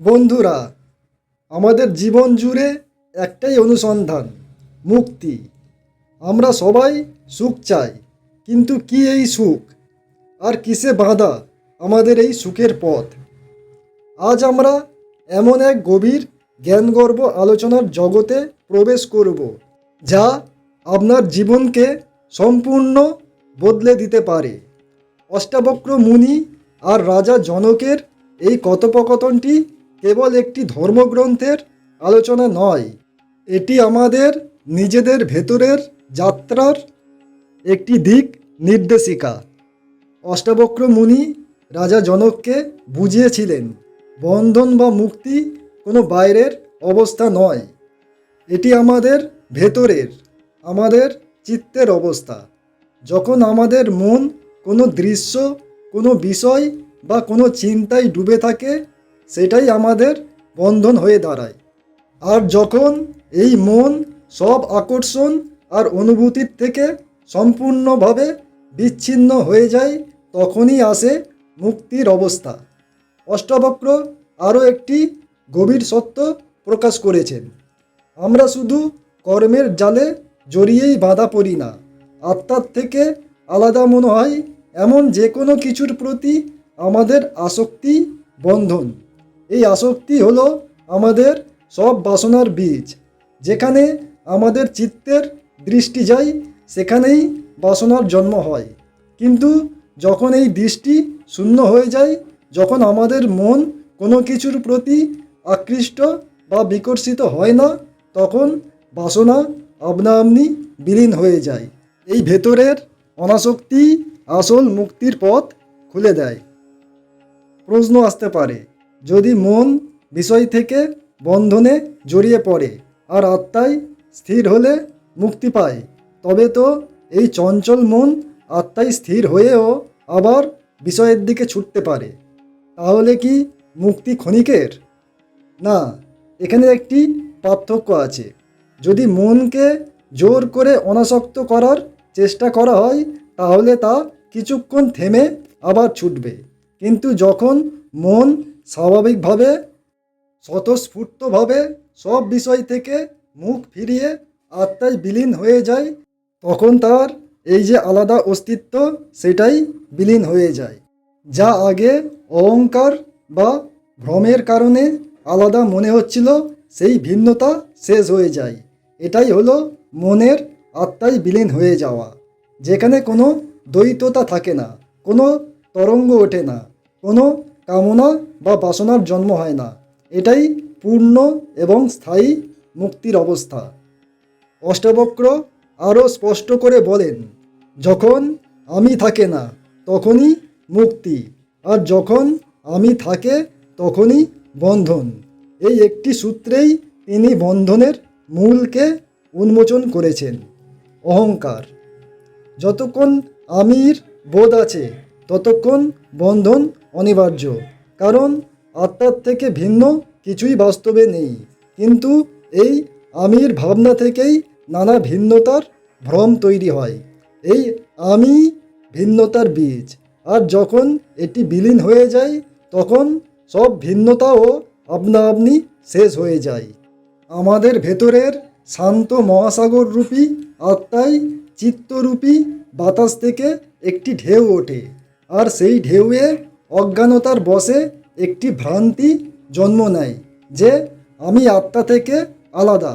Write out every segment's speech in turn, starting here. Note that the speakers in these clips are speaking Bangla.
বন্ধুরা, আমাদের জীবন জুড়ে একটাই অনুসন্ধান, মুক্তি। আমরা সবাই সুখ চাই, কিন্তু কি এই সুখ? আর কিসে বাঁধা আমাদের এই সুখের পথ? আজ আমরা এমন এক গভীর জ্ঞানগর্ব আলোচনার জগতে প্রবেশ করব, যা আপনার জীবনকে সম্পূর্ণ বদলে দিতে পারে। অষ্টাবক্র মুনি আর রাজা জনকের এই কথোপকথনটি কেবল একটি ধর্মগ্রন্থের আলোচনা নয়, এটি আমাদের নিজেদের ভেতরের যাত্রার একটি দিক নির্দেশিকা। অষ্টাবক্র মুনি রাজা জনককে বুঝিয়েছিলেন, বন্ধন বা মুক্তি কোনো বাইরের অবস্থা নয়, এটি আমাদের ভেতরের, আমাদের চিত্তের অবস্থা। যখন আমাদের মন কোনো দৃশ্য, কোনো বিষয় বা কোনো চিন্তায় ডুবে থাকে সেটাই আমাদের বন্ধন হয়ে দাঁড়ায়। আর যখন এই মন সব আকর্ষণ আর অনুভূতির থেকে সম্পূর্ণভাবে বিচ্ছিন্ন হয়ে যায়, তখনই আসে মুক্তির অবস্থা। অষ্টবক্র আরও একটি গভীর সত্য প্রকাশ করেছেন। আমরা শুধু কর্মের জালে জড়িয়েই বাঁধা পড়ি না, আত্মার থেকে আলাদা মনে হয় এমন যে কোনো কিছুর প্রতি আমাদের আসক্তি, বন্ধন। এই আসক্তি হলো আমাদের সব বাসনার বীজ। যেখানে আমাদের চিত্তের দৃষ্টি যায় সেখানেই বাসনার জন্ম হয়। কিন্তু যখন এই দৃষ্টি শূন্য হয়ে যায়, যখন আমাদের মন কোনো কিছুর প্রতি আকৃষ্ট বা বিকর্ষিত হয় না, তখন বাসনা আপনা আপনি বিলীন হয়ে যায়। এই ভেতরের অনাসক্তি আসল মুক্তির পথ খুলে দেয়। প্রশ্ন আসতে পারে যদি মন বিষয় থেকে বন্ধনে জড়িয়ে পড়ে আর আত্মায় স্থির হলে মুক্তি পায়, তবে তো এই চঞ্চল মন আত্মায় স্থির হয়েও আবার বিষয়ের দিকে ছুটতে পারে। তাহলে কি মুক্তি ক্ষণিকের? না, এখানে একটি পার্থক্য আছে। যদি মনকে জোর করে অনাসক্ত করার চেষ্টা করা হয়, তাহলে তা কিছুক্ষণ থেমে আবার ছুটবে। কিন্তু যখন মন স্বাভাবিকভাবে, স্বতঃস্ফূর্তভাবে সব বিষয় থেকে মুখ ফিরিয়ে আত্মায় বিলীন হয়ে যায়, তখন তার এই যে আলাদা অস্তিত্ব, সেটাই বিলীন হয়ে যায়। যা আগে অহংকার বা ভ্রমের কারণে আলাদা মনে হচ্ছিল, সেই ভিন্নতা শেষ হয়ে যায়। এটাই হলো মনের আত্মায় বিলীন হয়ে যাওয়া। যেখানে কোনো দ্বৈততা থাকে না, কোনো তরঙ্গ ওঠে না, কোনো কামনা বা বাসনার জন্ম হয় না। এটাই পূর্ণ এবং স্থায়ী মুক্তির অবস্থা। অষ্টবক্র আরও স্পষ্ট করে বলেন, যখন আমি থাকে না, তখনই মুক্তি, আর যখন আমি থাকে, তখনই বন্ধন। এই একটি সূত্রেই তিনি বন্ধনের মূলকে উন্মোচন করেছেন, অহংকার। যতক্ষণ আমির বোধ আছে, ততক্ষণ বন্ধন অনিবার্য। কারণ আত্মার থেকে ভিন্ন কিছুই বাস্তবে নেই। কিন্তু এই আমির ভাবনা থেকেই নানা ভিন্নতার ভ্রম তৈরি হয়। এই আমি ভিন্নতার বীজ। আর যখন এটি বিলীন হয়ে যায়, তখন সব ভিন্নতাও আপনা আপনি শেষ হয়ে যায়। আমাদের ভেতরের শান্ত মহাসাগর রূপী আত্মায় চিত্তরূপী বাতাস থেকে একটি ঢেউ ওঠে। আর সেই ঢেউয়ে অজ্ঞানতার বসে একটি ভ্রান্তি জন্ম নেয় যে আমি আত্মা থেকে আলাদা।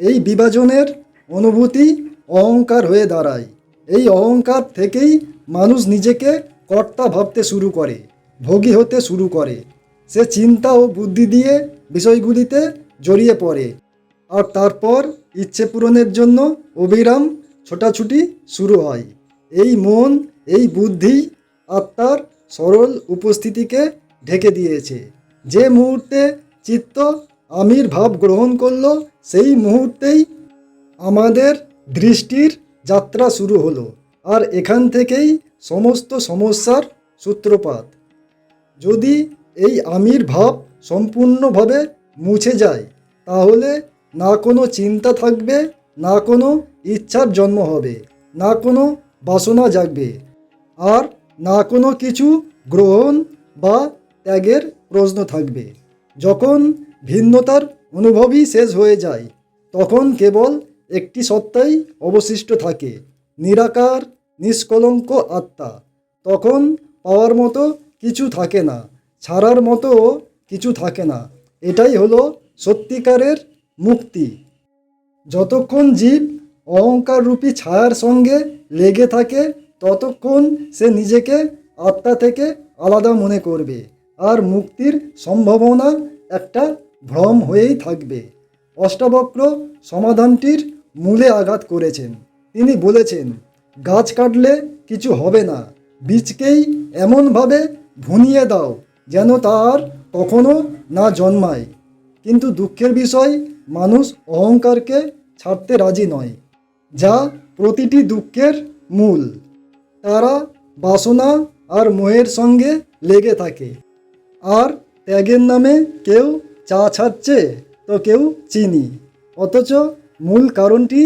এই বিভাজনের অনুভূতি অহংকার হয়ে দাঁড়ায়। এই অহংকার থেকেই মানুষ নিজেকে কর্তা ভাবতে শুরু করে, ভোগী হতে শুরু করে। সে চিন্তা ও বুদ্ধি দিয়ে বিষয়গুলিতে জড়িয়ে পড়ে। আর তারপর ইচ্ছে পূরণের জন্য অবিরাম ছোটাছুটি শুরু হয়। এই মন, এই বুদ্ধি আত্মার সরল উপস্থিতিকে ঢেকে দিয়েছে। যে মুহূর্তে চিত্ত আমির ভাব গ্রহণ করল, সেই মুহূর্তেই আমাদের দৃষ্টির যাত্রা শুরু হলো আর এখান থেকেই সমস্ত সমস্যার সূত্রপাত। যদি এই আমির ভাব সম্পূর্ণভাবে মুছে যায়, তাহলে না কোনো চিন্তা থাকবে, না কোনো ইচ্ছার জন্ম হবে, না কোনো বাসনা জাগবে। আর না কোনো কিছু গ্রহণ বা ত্যাগের প্রশ্ন থাকবে। যখন ভিন্নতার অনুভবই শেষ হয়ে যায়, তখন কেবল একটি সত্তাই অবশিষ্ট থাকে, নিরাকার, নিষ্কলঙ্ক আত্মা। তখন পাওয়ার মতো কিছু থাকে না, ছাড়ার মতো কিছু থাকে না। এটাই হলো সত্যিকারের মুক্তি। যতক্ষণ জীব অহংকার রূপী ছায়ার সঙ্গে লেগে থাকে ততক্ষণ সে নিজেকে আত্মা থেকে আলাদা মনে করবে আর মুক্তির সম্ভাবনা একটা ভ্রম হয়েই থাকবে। অষ্টাবক্র সমাধানটির মূলে আঘাত করেছেন। তিনি বলেছেন, গাছ কাটলে কিছু হবে না। বীজকেই এমনভাবে ভুনিয়ে দাও যেন তার কখনো না জন্মায়। কিন্তু দুঃখের বিষয়, মানুষ অহংকারকে ছাড়তে রাজি নয়, যা প্রতিটি দুঃখের মূল। তারা বাসনা আর মোহের সঙ্গে লেগে থাকে। আর ত্যাগের নামে কেউ চা ছাড়ছে তো কেউ চিনি, অথচ মূল কারণটি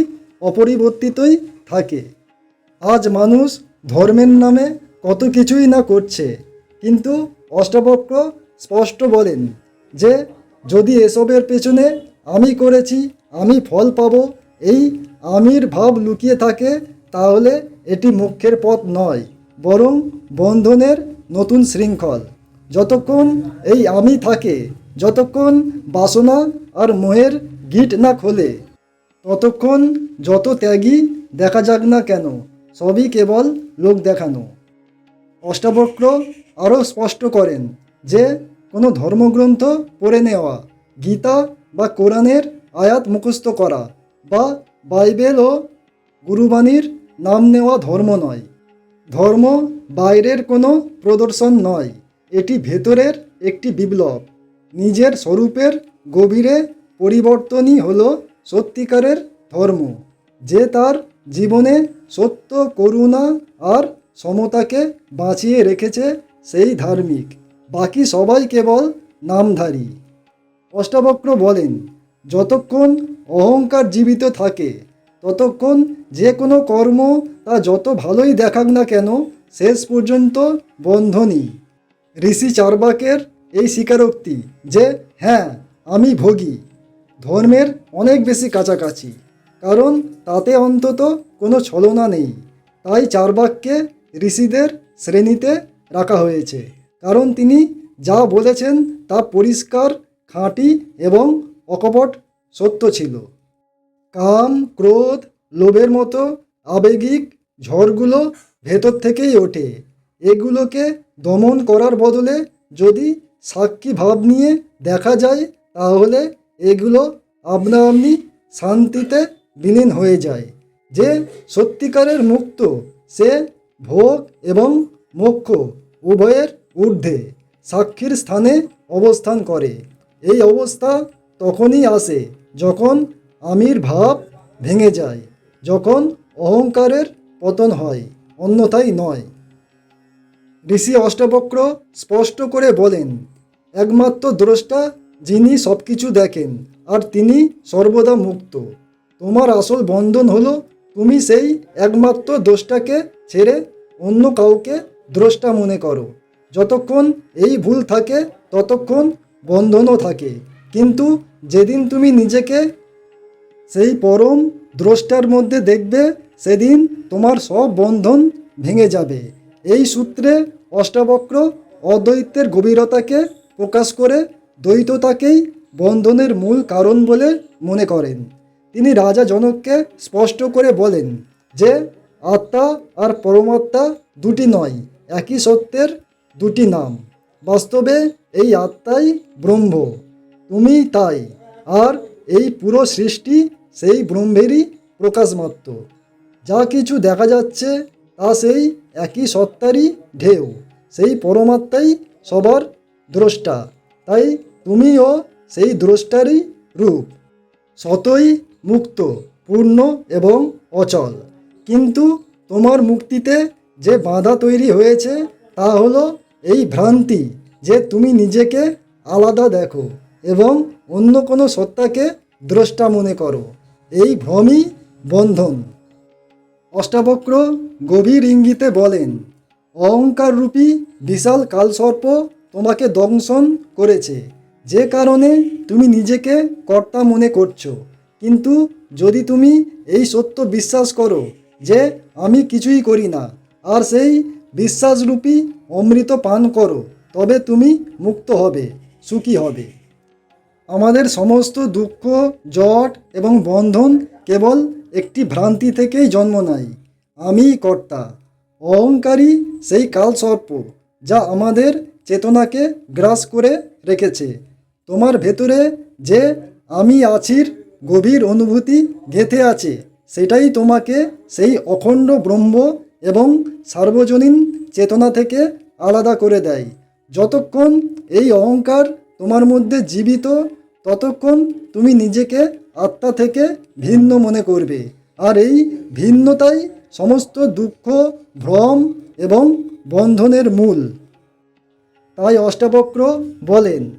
অপরিবর্তিতই থাকে। আজ মানুষ ধর্মের নামে কত কিছুই না করছে, কিন্তু অষ্টবক্র স্পষ্ট বলেন যে, যদি এসবের পেছনে আমি করেছি, আমি ফল পাবো, এই আমির ভাব লুকিয়ে থাকে তাহলে এটি মুখ্যের পথ নয়, বরং বন্ধনের নতুন শৃঙ্খল। যতক্ষণ এই আমি থাকে, যতক্ষণ বাসনা আর মোহের গিট না খোলে, ততক্ষণ যত ত্যাগী দেখা যাক না কেন, সবই কেবল লোক দেখানো। অষ্টাবক্র আরও স্পষ্ট করেন যে, কোনো ধর্মগ্রন্থ পড়ে নেওয়া, গীতা বা কোরআনের আয়াত মুখস্থ করা বা বাইবেল ও গুরুবাণীর নাম নেওয়া ধর্ম নয়। ধর্ম বাইরের কোনো প্রদর্শন নয়। এটি ভেতরের একটি বিপ্লব। নিজের স্বরূপের গভীরে পরিবর্তনই হল সত্যিকারের ধর্ম, যে তার জীবনে সত্য করুণা আর সমতাকে বাঁচিয়ে রেখেছে সেই ধার্মিক। বাকি সবাই কেবল নামধারী। অষ্টাবক্র বলেন, যতক্ষণ অহংকার জীবিত থাকে ততক্ষণ যে কোনো কর্ম তা যত ভালোই দেখাক না কেন, শেষ পর্যন্ত বন্ধনই। ঋষি চারবাকের এই স্বীকারোক্তি যে হ্যাঁ আমি ভোগী। ধর্মের অনেক বেশি কাছাকাছি, কারণ তাতে অন্তত কোনো ছলনা নেই। তাই চারবাককে ঋষিদের শ্রেণীতে রাখা হয়েছে। কারণ তিনি যা বলেছেন তা পরিষ্কার, খাঁটি এবং অকপট সত্য ছিল। কাম, ক্রোধ, লোভের মতো আবেগিক ঝড়গুলো ভেতর থেকেই ওঠে। এগুলোকে দমন করার বদলে যদি সাক্ষী ভাব নিয়ে দেখা যায়, তাহলে এগুলো আপনা আপনি শান্তিতে বিলীন হয়ে যায়। যে সত্যিকারের মুক্ত, সে ভোগ এবং মোক্ষ, উভয়ের ঊর্ধ্বে সাক্ষীর স্থানে অবস্থান করে। এই অবস্থা তখনই আসে যখন আমির ভাব ভেঙে যায়, যখন অহংকারের পতন হয় অন্যথাই নয়। ঋষি অষ্টবক্র স্পষ্ট করে বলেন, একমাত্র দ্রষ্টা যিনি সব কিছু দেখেন, আর তিনি সর্বদা মুক্ত। তোমার আসল বন্ধন হলো, তুমি সেই একমাত্র দোষটাকে ছেড়ে অন্য কাউকে দ্রষ্টা মনে করো। যতক্ষণ এই ভুল থাকে, ততক্ষণ বন্ধনও থাকে। কিন্তু যেদিন তুমি নিজেকে সেই পরম দ্রষ্টার মধ্যে দেখবে সেদিন তোমার সব বন্ধন ভেঙে যাবে। এই সূত্রে অষ্টাবক্র অদ্বৈতের গভীরতাকে প্রকাশ করে দ্বৈততাকেই বন্ধনের মূল কারণ বলে মনে করেন। তিনি রাজা জনককে স্পষ্ট করে বলেন যে, আত্মা আর পরমাত্মা দুটি নয়, একই সত্যের দুটি নাম। বাস্তবে এই আত্মাই ব্রহ্ম তুমি তাই, আর এই পুরো সৃষ্টি সেই ব্রহ্মেরই প্রকাশ মাত্র যা কিছু দেখা যাচ্ছে, তা সেই একই সত্তারই ঢেউ, সেই পরমাত্মাই সবার দ্রষ্টা, তাই তুমিও সেই দ্রষ্টারই রূপ। সতই মুক্ত, পূর্ণ এবং অচল। কিন্তু তোমার মুক্তিতে যে বাধা তৈরি হয়েছে, তা হলো এই ভ্রান্তি যে তুমি নিজেকে আলাদা দেখো এবং অন্য কোনো সত্তাকে দ্রষ্টা মনে করো। এই ভ্রমই বন্ধন। অষ্টাবক্র গভীর ইঙ্গিতে বলেন অহংকার রূপী বিশাল কালসর্প তোমাকে দংশন করেছে। যে কারণে তুমি নিজেকে কর্তা মনে করছ। কিন্তু যদি তুমি এই সত্য বিশ্বাস করো যে আমি কিছুই করি না, আর সেই বিশ্বাসরূপী অমৃত পান করো, তবে তুমি মুক্ত হবে, সুখী হবে। আমাদের সমস্ত দুঃখ, জট এবং বন্ধন কেবল একটি ভ্রান্তি থেকেই জন্ম নেয়। আমি কর্তা। অহংকারী সেই কালসর্প যা আমাদের চেতনাকে গ্রাস করে রেখেছে। তোমার ভেতরে যে আমি আছির গভীর অনুভূতি গেঁথে আছে, সেটাই তোমাকে সেই অখণ্ড ব্রহ্ম এবং সার্বজনীন চেতনা থেকে আলাদা করে দেয়। যতক্ষণ এই অহংকার তোমার মধ্যে জীবিত ততক্ষণ তুমি নিজেকে আত্মা থেকে ভিন্ন মনে করবে। আর এই ভিন্নতাই সমস্ত দুঃখ, ভ্রম এবং বন্ধনের মূল। তাই অষ্টাবক্র বলেন,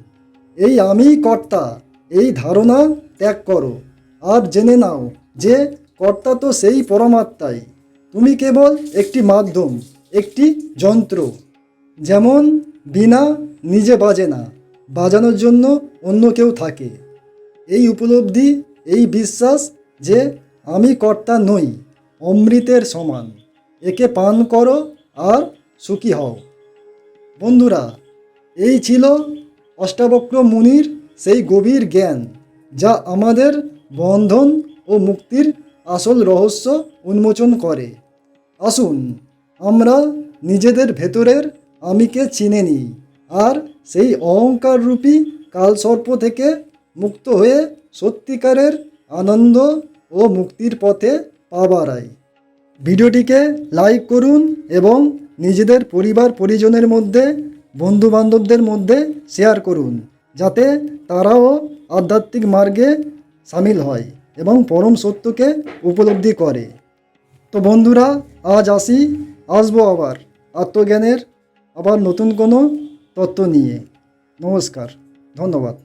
এই আমি কর্তা, এই ধারণা ত্যাগ করো। আর জেনে নাও যে কর্তা তো সেই পরমাত্মাই। তুমি কেবল একটি মাধ্যম, একটি যন্ত্র। যেমন বিনা নিজে বাজে না। বাজানোর জন্য অন্য কেউ থাকে। এই উপলব্ধি, এই বিশ্বাস যে আমি কর্তা নই, অমৃতের সমান। একে পান করো আর সুখী হও। বন্ধুরা, এই ছিল অষ্টাবক্র মুনির সেই গভীর জ্ঞান, যা আমাদের বন্ধন ও মুক্তির আসল রহস্য উন্মোচন করে। আসুন, আমরা নিজেদের ভেতরের আমিকে চিনে নিই। আর সেই অহংকার রূপী কালসর্প থেকে মুক্ত হয়ে সত্যিকারের আনন্দ ও মুক্তির পথে পা বাড়াই ভিডিওটিকে লাইক করুন এবং নিজেদের পরিবার পরিজনের মধ্যে বন্ধু বান্ধবদের মধ্যে শেয়ার করুন, যাতে তারাও আধ্যাত্মিক মার্গে সামিল হয় এবং পরম সত্যকে উপলব্ধি করে। তো বন্ধুরা, আজ আসি, আসব আবার। আত্মজ্ঞানের আবার নতুন কোনো তত্ত্ব নিয়ে নমস্কার ধন্যবাদ।